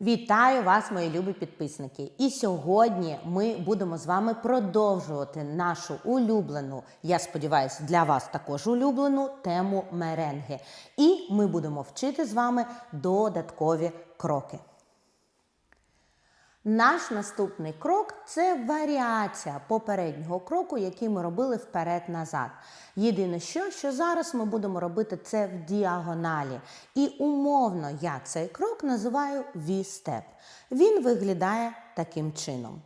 Вітаю вас, мої любі підписники! І сьогодні ми будемо з вами продовжувати нашу улюблену, я сподіваюся, для вас також улюблену тему меренги. І ми будемо вчити з вами додаткові кроки. Наш наступний крок це варіація попереднього кроку, який ми робили вперед-назад. Єдине що, що зараз ми будемо робити це в діагоналі. І умовно я цей крок називаю V-step. Він виглядає таким чином.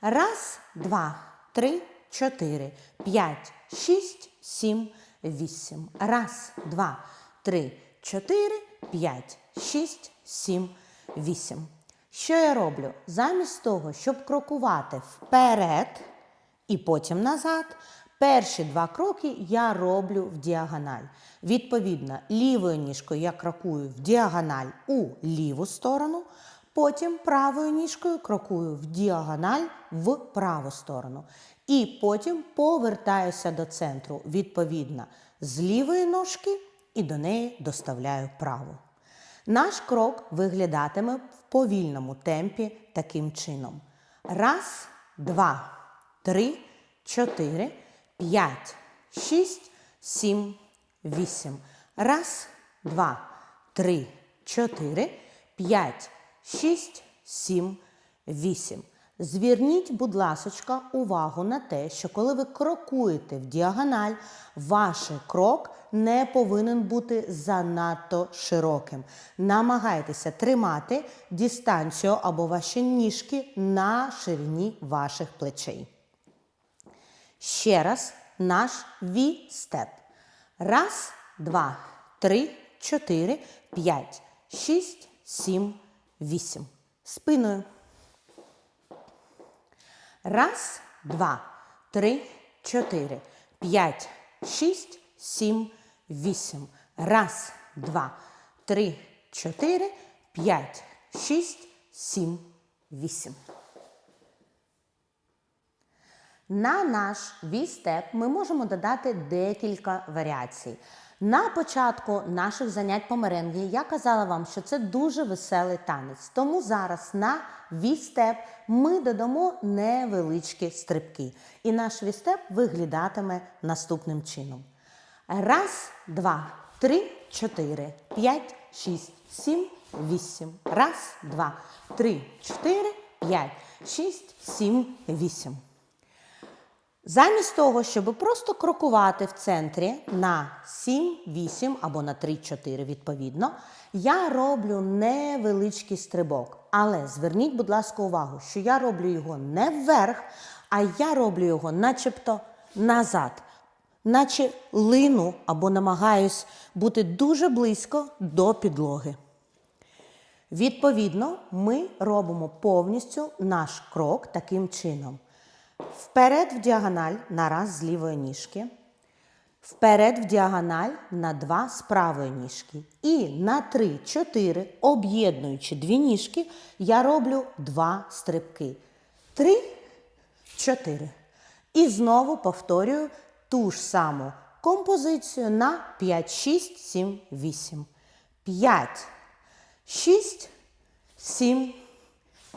Раз, два, три, чотири, п'ять, шість, сім, вісім. Раз, два, три, чотири, п'ять, шість, сім, вісім. Що я роблю? Замість того, щоб крокувати вперед і потім назад, перші два кроки я роблю в діагональ. Відповідно, лівою ніжкою я крокую в діагональ у ліву сторону, потім правою ніжкою крокую в діагональ в праву сторону. І потім повертаюся до центру, відповідно, з лівої ножки і до неї доставляю праву. Наш крок виглядатиме в повільному темпі таким чином. Раз, два, три, чотири, п'ять, шість, сім, вісім. Раз, два, три, чотири, п'ять, шість, сім, вісім. Зверніть, будь ласочка, увагу на те, що коли ви крокуєте в діагональ, ваш крок не повинен бути занадто широким. Намагайтеся тримати дистанцію або ваші ніжки на ширині ваших плечей. Ще раз наш V-степ. Раз, два, три, чотири, п'ять, шість, сім, вісім. Спиною. Раз, два, три, чотири, п'ять, шість, сім, вісім. Раз, два, три, чотири, п'ять, шість, сім, вісім. На наш V-степ ми можемо додати декілька варіацій. На початку наших занять по меренгі я казала вам, що це дуже веселий танець. Тому зараз на V-степ ми додамо невеличкі стрибки. І наш V-степ виглядатиме наступним чином. Раз, два, три, чотири, п'ять, шість, сім, вісім. Раз, два, три, чотири, п'ять, шість, сім, вісім. Замість того, щоб просто крокувати в центрі на 7, 8 або на 3-4 відповідно, я роблю невеличкий стрибок. Але зверніть, будь ласка, увагу, що я роблю його не вверх, а я роблю його начебто назад, наче лину або намагаюсь бути дуже близько до підлоги. Відповідно, ми робимо повністю наш крок таким чином. Вперед в діагональ на раз з лівої ніжки. Вперед в діагональ на два з правої ніжки. І на 3-4, об'єднуючи дві ніжки, я роблю два стрибки. Три, чотири. І знову повторюю ту ж саму композицію на 5, 6, 7, 8. 5, 6, 7,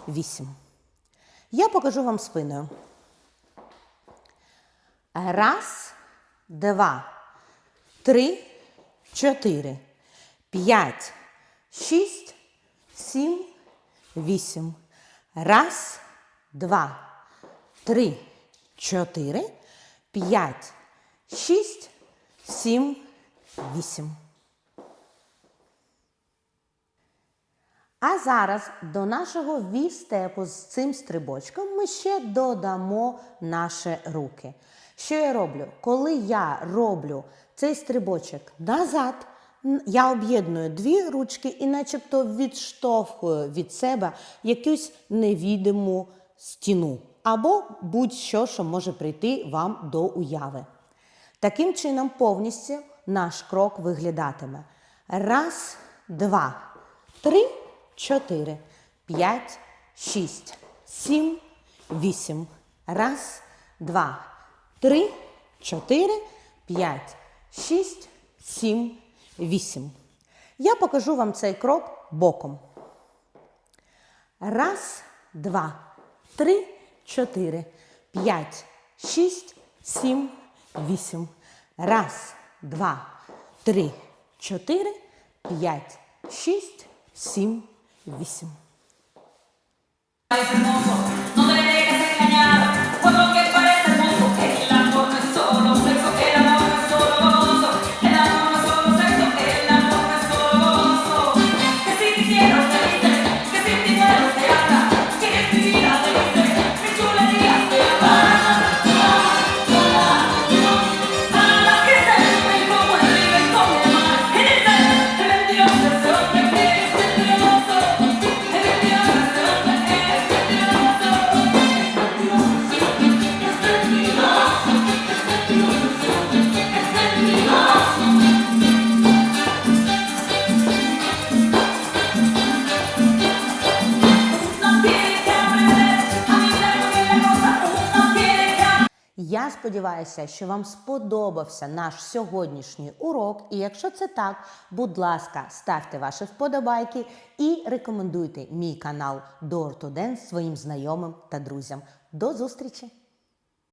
8. Я покажу вам спиною. Раз, два, три, чотири, п'ять, шість, сім, вісім. Раз, два, три, чотири, п'ять, шість, сім, вісім. А зараз до нашого ві-степу з цим стрибочком ми ще додамо наші руки. Що я роблю? Коли я роблю цей стрибочок назад, я об'єдную дві ручки і начебто відштовхую від себе якусь невідиму стіну або будь-що, що може прийти вам до уяви. Таким чином, повністю наш крок виглядатиме. Раз, два, три, чотири, п'ять, шість, сім, вісім. Раз, два, три, чотири, п'ять, шість, сім, вісім. Я покажу вам цей крок боком. Раз, два, три, чотири, п'ять, шість, сім, вісім. Раз, два, три, чотири, п'ять, шість, сім, вісім. Сподіваюся, що вам сподобався наш сьогоднішній урок. І якщо це так, будь ласка, ставте ваші вподобайки і рекомендуйте мій канал Door to Dance своїм знайомим та друзям. До зустрічі!